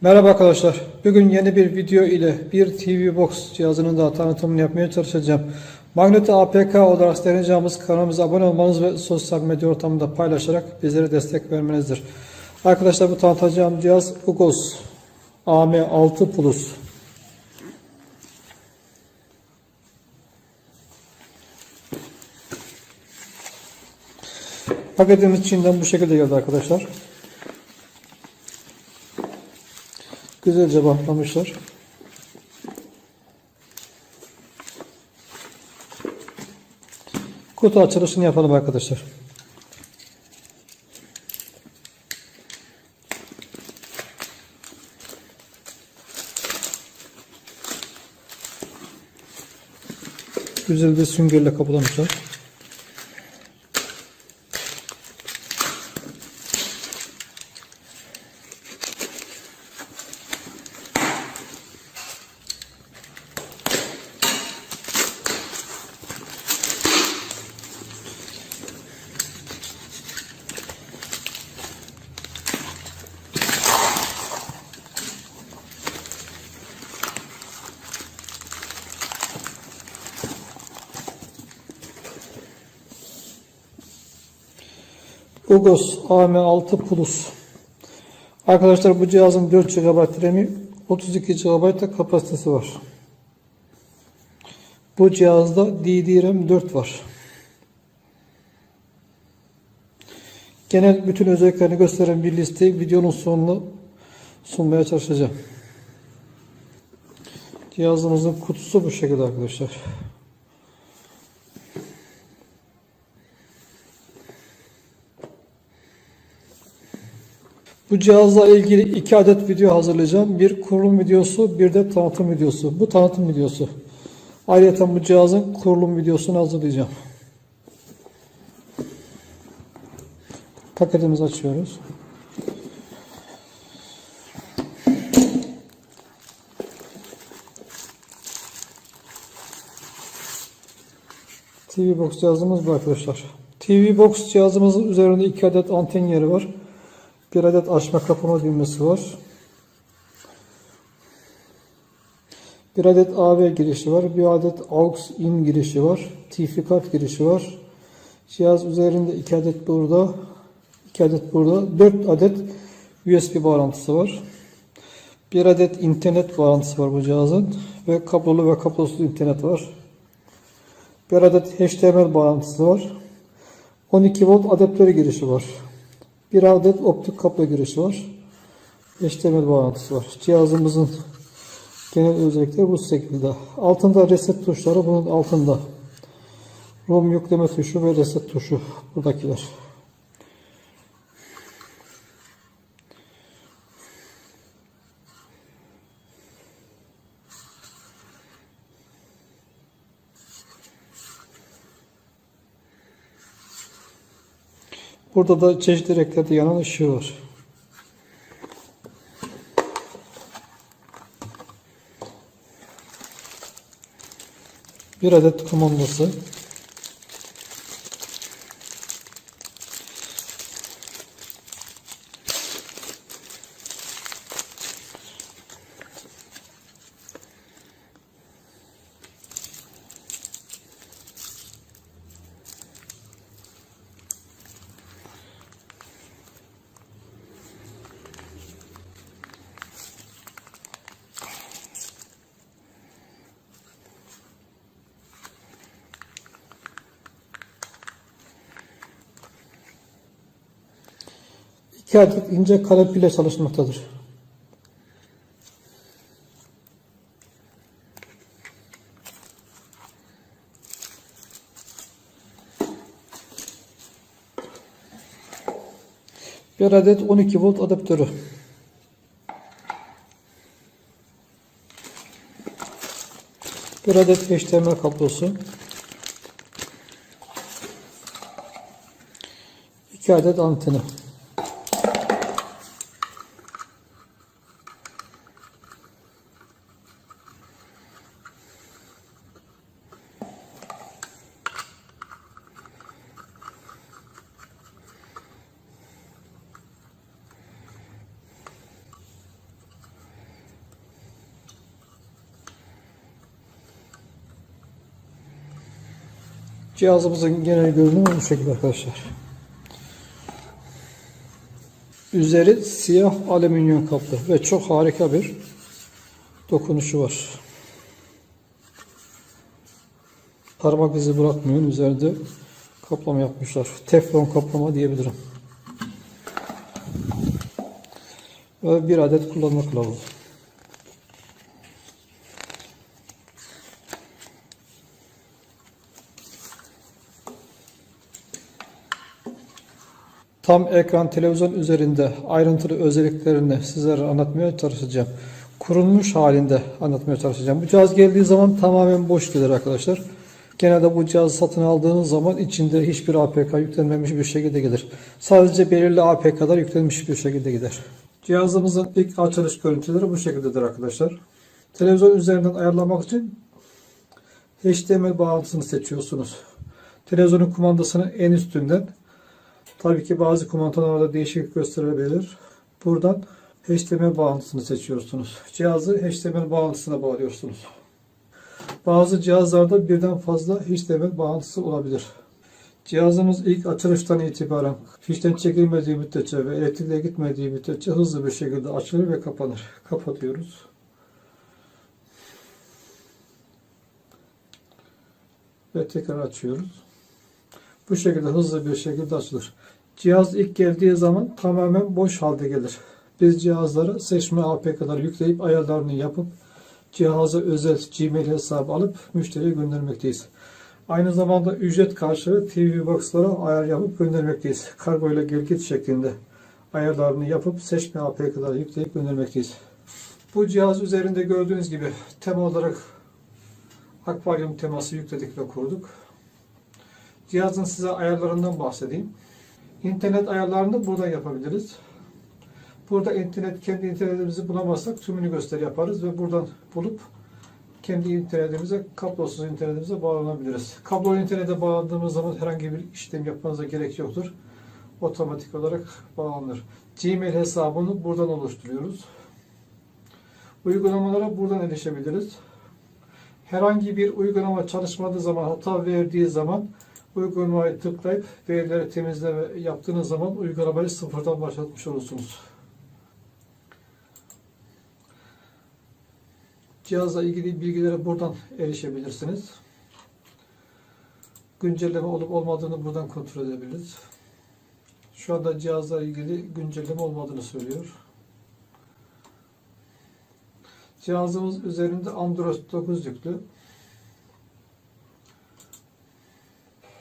Merhaba arkadaşlar. Bugün yeni bir video ile bir TV Box cihazının da tanıtımını yapmaya çalışacağım. Magneto APK olarak deneyeceğimiz kanalımıza abone olmanız ve sosyal medya ortamında paylaşarak bizlere destek vermenizdir. Arkadaşlar bu tanıtacağım cihaz Ugos AM6 Plus. Paketimiz içinden bu şekilde geldi arkadaşlar. Güzelce bantlamışlar. Kutu açılışını yapalım arkadaşlar. Güzel bir süngerle kapalamışlar. Ugos AM6 Plus. Arkadaşlar bu cihazın 4 GB RAM'i 32 GB kapasitesi var. Bu cihazda DDRM 4 var. Genel bütün özelliklerini gösteren bir listeyi videonun sonunda sunmaya çalışacağım. Cihazımızın kutusu bu şekilde arkadaşlar. Bu cihazla ilgili iki adet video hazırlayacağım. Bir kurulum videosu, bir de tanıtım videosu. Bu tanıtım videosu. Ayrıca bu cihazın kurulum videosunu hazırlayacağım. Paketimizi açıyoruz. TV Box cihazımız bu arkadaşlar. TV Box cihazımızın üzerinde iki adet anten yeri var. Bir adet açma kapama düğmesi var. Bir adet AV girişi var. Bir adet AUX in girişi var. TV kart girişi var. Cihaz üzerinde iki adet burada. iki adet burada. Dört adet USB bağlantısı var. Bir adet internet bağlantısı var bu cihazın. Ve kablolu ve kablosuz internet var. Bir adet HDMI bağlantısı var. 12 volt adaptörü girişi var. Bir adet optik kablo girişi var. HDMI bağlantısı var. Cihazımızın genel özellikleri bu şekilde. Altında reset tuşları bunun altında. ROM yükleme tuşu ve reset tuşu buradakiler. Burada da çeşitli renklerde yanan ışığı var. Bir adet kumandası. İki adet ince kalem pille çalışmaktadır. Bir adet 12 volt adaptörü. Bir adet HDMI kablosu. İki adet anteni. Cihazımızın genel görünümü bu şekilde arkadaşlar. Üzeri siyah alüminyum kaplı ve çok harika bir dokunuşu var. Parmak izi bırakmıyor. Üzerinde kaplama yapmışlar. Teflon kaplama diyebilirim. Ve bir adet kullanma kılavuzu. Tam ekran televizyon üzerinde ayrıntılı özelliklerini sizlere anlatmaya çalışacağım. Kurulmuş halinde anlatmaya çalışacağım. Bu cihaz geldiği zaman tamamen boş gelir arkadaşlar. Genelde bu cihazı satın aldığınız zaman içinde hiçbir APK yüklenmemiş bir şekilde gelir. Sadece belirli APK'lar yüklenmiş bir şekilde gider. Cihazımızın ilk açılış görüntüleri bu şekildedir arkadaşlar. Televizyon üzerinden ayarlamak için HDMI bağlantısını seçiyorsunuz. Televizyonun kumandasının en üstünden Tabii ki bazı kumandalarda değişiklik gösterebilir. Buradan HDMI bağlantısını seçiyorsunuz. Cihazı HDMI bağlantısına bağlıyorsunuz. Bazı cihazlarda birden fazla HDMI bağlantısı olabilir. Cihazımız ilk açılıştan itibaren fişten çekilmediği müddetçe ve elektrikle gitmediği müddetçe hızlı bir şekilde açılır ve kapanır. Kapatıyoruz. Ve tekrar açıyoruz. Bu şekilde hızlı bir şekilde açılır. Cihaz ilk geldiği zaman tamamen boş halde gelir. Biz cihazları seçme APK'ları yükleyip ayarlarını yapıp cihaza özel Gmail hesabı alıp müşteriye göndermekteyiz. Aynı zamanda ücret karşılığı TV Box'lara ayar yapıp göndermekteyiz. Kargo ile gel git şeklinde ayarlarını yapıp seçme APK'ları yükleyip göndermekteyiz. Bu cihaz üzerinde gördüğünüz gibi tema olarak akvaryum teması yükledik ve kurduk. Cihazın size ayarlarından bahsedeyim. İnternet ayarlarını burada yapabiliriz. Burada internet kendi internetimizi bulamazsak tümünü gösteri yaparız ve buradan bulup kendi internetimize, kablosuz internetimize bağlanabiliriz. Kablo internete bağlandığımız zaman herhangi bir işlem yapmanıza gerek yoktur. Otomatik olarak bağlanır. Gmail hesabını buradan oluşturuyoruz. Uygulamalara buradan erişebiliriz. Herhangi bir uygulama çalışmadığı zaman, hata verdiği zaman uygulamayı tıklayıp verileri temizleme yaptığınız zaman uygulamayı sıfırdan başlatmış olursunuz. Cihazla ilgili bilgilere buradan erişebilirsiniz. Güncelleme olup olmadığını buradan kontrol edebiliriz. Şu anda cihazla ilgili güncelleme olmadığını söylüyor. Cihazımız üzerinde Android 9 yüklü.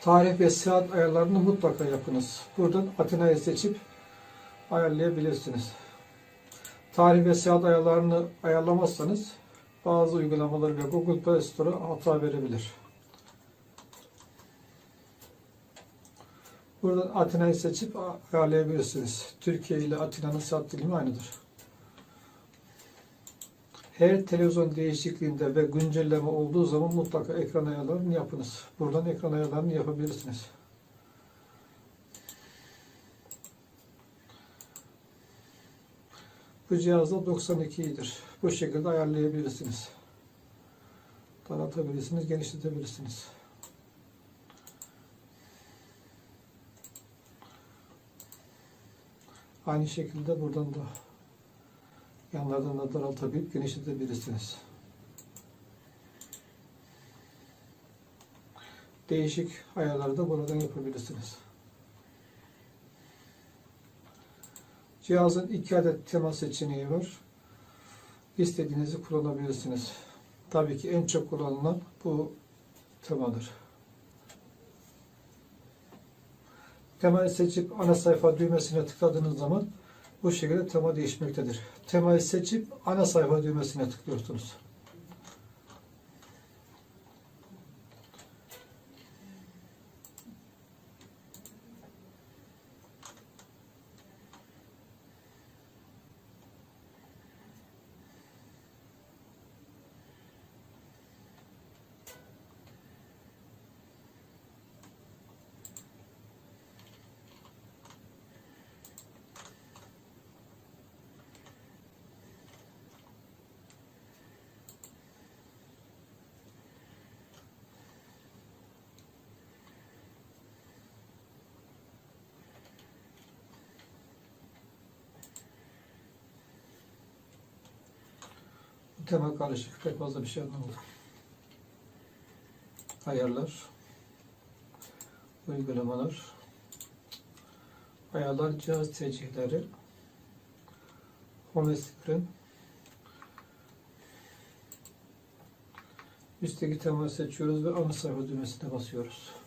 Tarih ve saat ayarlarını mutlaka yapınız. Buradan Atina'yı seçip ayarlayabilirsiniz. Tarih ve saat ayarlarını ayarlamazsanız bazı uygulamalar ve Google Play Store'a hata verebilir. Buradan Atina'yı seçip ayarlayabilirsiniz. Türkiye ile Atina'nın saat dilimi aynıdır. Her televizyon değişikliğinde ve güncelleme olduğu zaman mutlaka ekran ayarlarını yapınız. Buradan ekran ayarlarını yapabilirsiniz. Bu cihazda 92'dir. Bu şekilde ayarlayabilirsiniz. Daraltabilirsiniz, genişletebilirsiniz. Aynı şekilde buradan da Yanlardan da daraltabilip genişletebilirsiniz. Değişik ayarları da buradan yapabilirsiniz. Cihazın iki adet tema seçeneği var. İstediğinizi kullanabilirsiniz. Tabii ki en çok kullanılan bu temadır. Temayı seçip ana sayfa düğmesine tıkladığınız zaman bu şekilde tema değişmektedir. Temayı seçip ana sayfa düğmesine tıklıyorsunuz. Tema karışık. Pek fazla bir şey anlamadım. Ayarlar. Uygulamalar. Ayarlar cihaz tercihleri. Home screen. Üstteki temayı seçiyoruz ve ana sayfa düğmesine basıyoruz.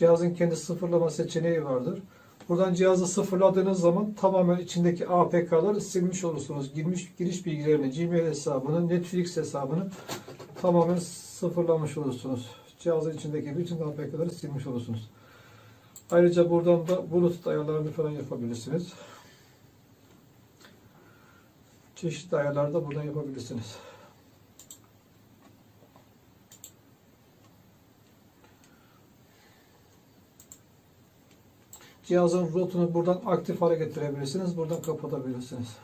Cihazın kendi sıfırlama seçeneği vardır. Buradan cihazı sıfırladığınız zaman tamamen içindeki APK'ları silmiş olursunuz. Girmiş giriş bilgilerini, Gmail hesabını, Netflix hesabını tamamen sıfırlamış olursunuz. Cihazın içindeki bütün APK'ları silmiş olursunuz. Ayrıca buradan da Bluetooth ayarlarını falan yapabilirsiniz. Çeşitli ayarlar da buradan yapabilirsiniz. Cihazın rotunu buradan aktif hale getirebilirsiniz. Buradan kapatabilirsiniz.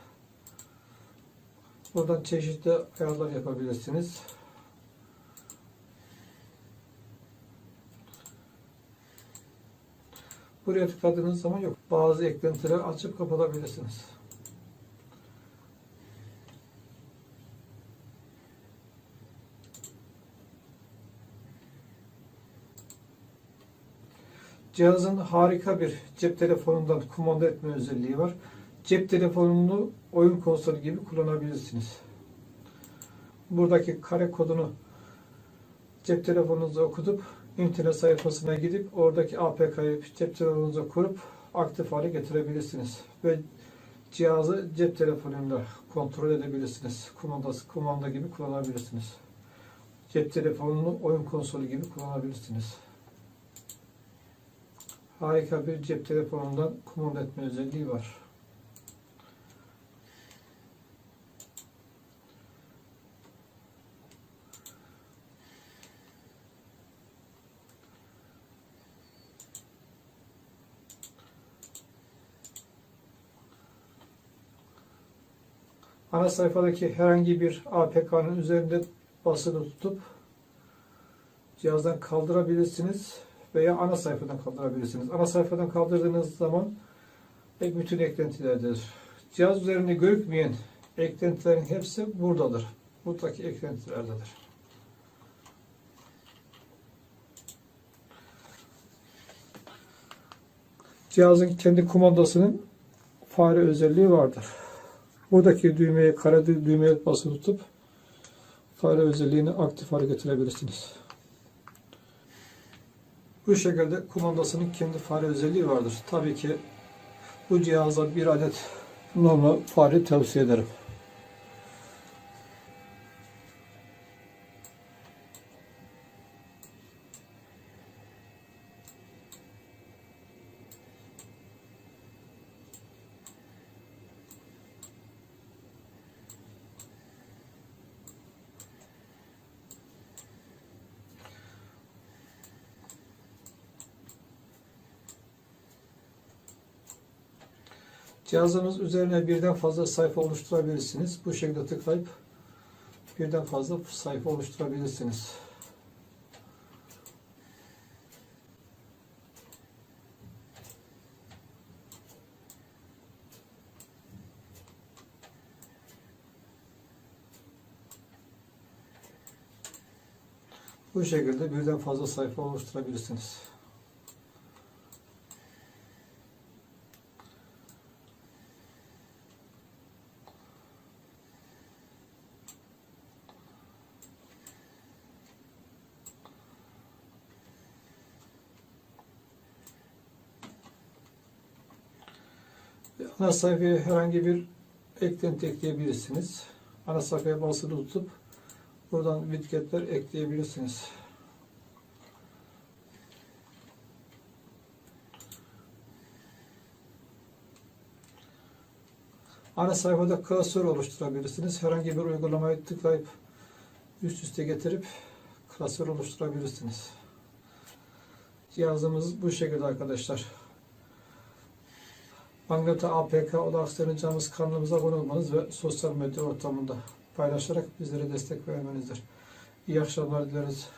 Buradan çeşitli ayarlar yapabilirsiniz. Buraya tıkladığınız zaman yok. Bazı eklentileri açıp kapatabilirsiniz. Cihazın harika bir cep telefonundan kumanda etme özelliği var. Cep telefonunu oyun konsolu gibi kullanabilirsiniz. Buradaki kare kodunu cep telefonunuza okutup internet sayfasına gidip oradaki APK'yı cep telefonunuza kurup aktif hale getirebilirsiniz. Ve cihazı cep telefonuyla kontrol edebilirsiniz. Kumandası, kumanda gibi kullanabilirsiniz. Cep telefonunu oyun konsolu gibi kullanabilirsiniz. Harika bir cep telefonundan kumanda etme özelliği var. Ana sayfadaki herhangi bir APK'nın üzerinde basılı tutup cihazdan kaldırabilirsiniz veya ana sayfadan kaldırabilirsiniz. Ana sayfadan kaldırdığınız zaman bütün eklentilerdir. Cihaz üzerinde görükmeyen eklentilerin hepsi buradadır. Buradaki eklentilerdedir. Cihazın kendi kumandasının fare özelliği vardır. Buradaki düğmeye, kare düğmeye basılı tutup fare özelliğini aktif hale getirebilirsiniz. Bu şekilde kumandasının kendi fare özelliği vardır. Tabii ki bu cihaza bir adet normal fare tavsiye ederim. Cihazınız üzerine birden fazla sayfa oluşturabilirsiniz. Bu şekilde tıklayıp birden fazla sayfa oluşturabilirsiniz. Bu şekilde birden fazla sayfa oluşturabilirsiniz. Ana sayfaya herhangi bir eklenti ekleyebilirsiniz. Ana sayfaya basılı tutup buradan widgetler ekleyebilirsiniz. Ana sayfada klasör oluşturabilirsiniz. Herhangi bir uygulamayı tıklayıp üst üste getirip klasör oluşturabilirsiniz. Cihazımız bu şekilde arkadaşlar. Magneto APK olarak sığınacağımız kanalımıza abone olmanız ve sosyal medya ortamında paylaşarak bizlere destek vermenizdir. İyi akşamlar dileriz.